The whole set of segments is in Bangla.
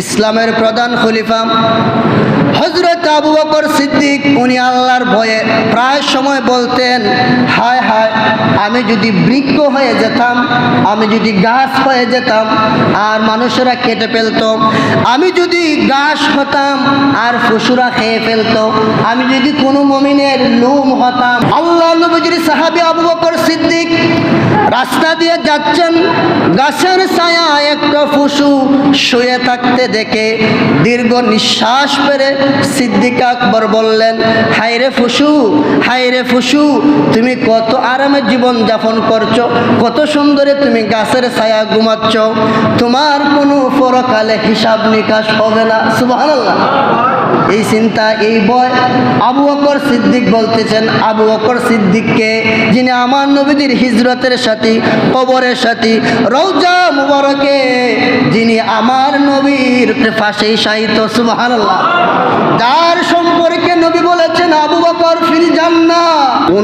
ইসলামের প্রধান খলিফা হজরত আবু বকর সিদ্দিক উনি আল্লাহর ভয়ে প্রায় সময় বলতেন হায় আমি যদি বৃক্ষ হয়ে যেতাম, আমি যদি গাছ হয়ে যেতাম, আর মানুষেরা কেটে ফেলতো। আমি যদি গাছ হতাম, আর পশুরা খেয়ে ফেলতো। আমি যদি কোনো মমিনের লোম হতাম, আল্লাহ নবীজির সাহাবি আবু বকর সিদ্দিক রাস্তা দিয়ে যাচ্ছেন, গাছের ছায়া একটা পশু শুয়ে থাকতে দেখে দীর্ঘ নিঃশ্বাস পেরে সিদ্দিক আকবর বললেন হাইরে ফুসু হাইরে ফুসু তুমি কত আরামে জীবন যাপন করছ? কত সুন্দরে তুমি গাছের ছায়া ঘুমাচ্ছ? তোমার কোনো পরকালে হিসাব নিকাশ হবে না। সুবহানাল্লাহ। এই চিন্তা, এই ভয় আবু বকর সিদ্দিক বলতেছেন, আবু বকর সিদ্দিককে যিনি আমার নবীজির হিজরতের সাথী, কবরের সাথী রৌজা মুবারকে যিনি আমার নবীর পাশেই সাহিত্য সুবহানাল্লাহ। যার সম্পর্কে নবী বলেছেন আবু বকর ফিল জান্না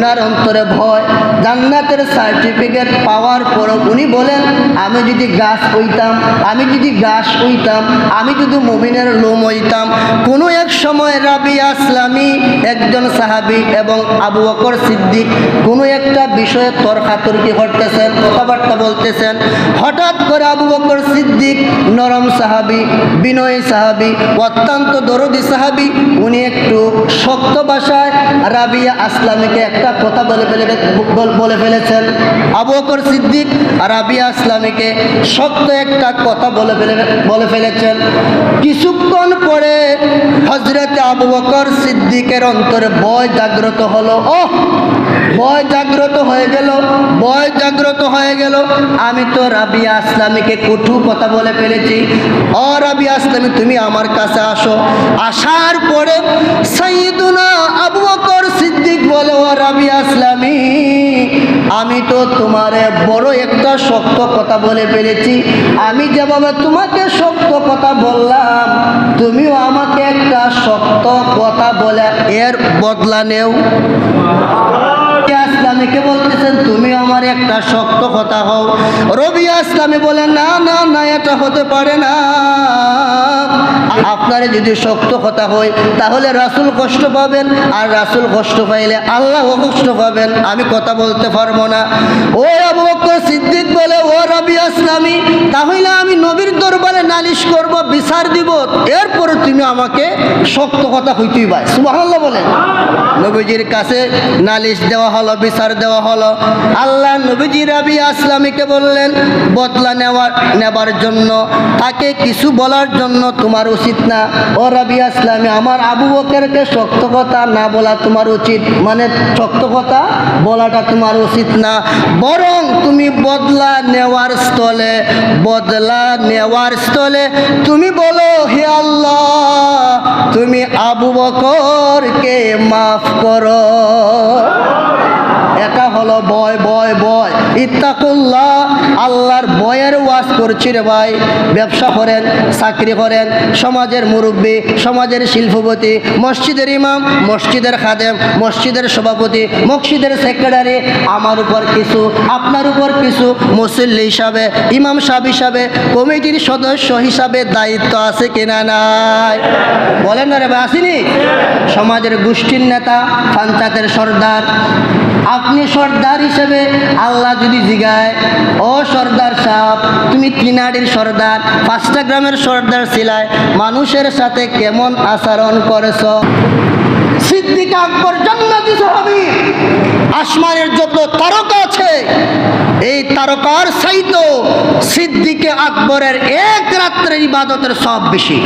উনার অন্তরে ভয়, জান্নাতের সার্টিফিকেট পাওয়ার পর উনি বলেন, আমি যদি গাছ হইতাম আমি যদি গাছ হইতাম আমি যদি মুমিনের লোম হইতাম কোনো এক সময় রাবি আসলামী, একজন সাহাবি এবং আবু বকর সিদ্দিক কোনো একটা বিষয়ে তর্কাতর্কি করতেছেন, কথাবার্তা বলতেছেন। হঠাৎ করে আবু বকর সিদ্দিক নরম সাহাবি, বিনয় সাহাবি, অত্যন্ত দরদি সাহাবি, উনি একটু শক্ত ভাষায় রাবিয়া আসলামীকে একটা কথা বলে ফেলে বলে ফেলেছেন। আবু বকর সিদ্দিক রাবিয়া আসলামীকে শক্ত একটা কথা বলে ফেলে বলে ফেলেছেন। কিছুক্ষণ পরে হজরতে আবু বকর সিদ্দিকের অন্তরে ভয় জাগ্রত হলো। ও ভয় জাগ্রত হয়ে গেল। ভয় জাগ্রত হয়ে গেল। আমি তো রাবিয়া আসলামীকে কটু কথা বলে ফেলেছি। অ রাবিয়া আসলামী, তুমি আমার কাছে আসো। আসার পরে আবু সিদ্দিক বলে ও রাবিয়া আসলামী, আমি তো তোমারে বড় একটা শক্ত কথা বলে ফেলেছি। আমি যেভাবে তোমাকে শক্ত কথা বললাম, তুমিও আমাকে একটা শক্ত কথা বলে এর বদলা নেও। ইসলামীকে বলতেছেন, তুমি আমার একটা শক্ত কথা হও রবি ইসলামী বলেন না না না, এটা হতে পারে না। আপনারা যদি শক্ত কথা হয় তাহলে রাসুল কষ্ট পাবেন, আর রাসুল কষ্ট পাইলে আল্লাহ কষ্ট পাবেন। আমি কথা বলতে পারব না। ও আবু বকর সিদ্দিক বলে, ও রবি ইসলামী তাহলে আমি নবীর দরবারে নালিশ করব, বিচার দিব। এরপরে তুমি আমাকে শক্ত কথা হইতেই পাই সুবহানাল্লাহ বলেন। নবীজির কাছে নালিশ দেওয়া হলো, বিচার দেওয়া হলো। আল্লাহ নবীজি রবি আসলামীকে বললেন, বদলা নেওয়ার নেবার জন্য, তাকে কিছু বলার জন্য তোমার উচিত না। ও রাবি আসলামী, আমার আবু বকেরকে শক্ত কথা না বলা তোমার উচিত। মানে শক্ত কথা বলাটা তোমার উচিত না। বরং তুমি বদলা নেওয়ার স্থলে, বদলা নেওয়ার স্থলে তুমি বলো, হে আল্লাহ, তুমি আবু বকরকে মাফ করো। এটা হলো বয় বয় বয়। ওয়াজ করছি ভাই। ব্যবসা করেন, চাকরি করেন, সমাজের মুরব্বী, সমাজের শিল্পপতি, মসজিদের ইমাম, মসজিদের খাদেম, মসজিদের সভাপতি, মসজিদের সেক্রেটারি, আমার উপর কিছু, আপনার উপর কিছু মুসল্লি হিসাবে, ইমাম সাহেব হিসাবে, কমিটির সদস্য হিসাবে দায়িত্ব আছে কিনা নাই? বলেন না রে ভাই, আসিনি? সমাজের গোষ্ঠীর নেতা, পঞ্চায়েতের সর্দার। আপনি সর্দার হিসেবে আল্লাহ যদি জিগায়, ও সর্দার সাহেব তুমি তিনাডির সর্দার, পাঁচটা গ্রামের সর্দার ছিলায় মানুষের সাথে কেমন আচরণ করেছ? সিদ্দিক আকবর জান্নাতি সাহাবী আসমানের যত তারকা আছে, এই তারকার সাইত সিদ্দিকে আকবরের এক রাত্রের ইবাদতের সব বেশি।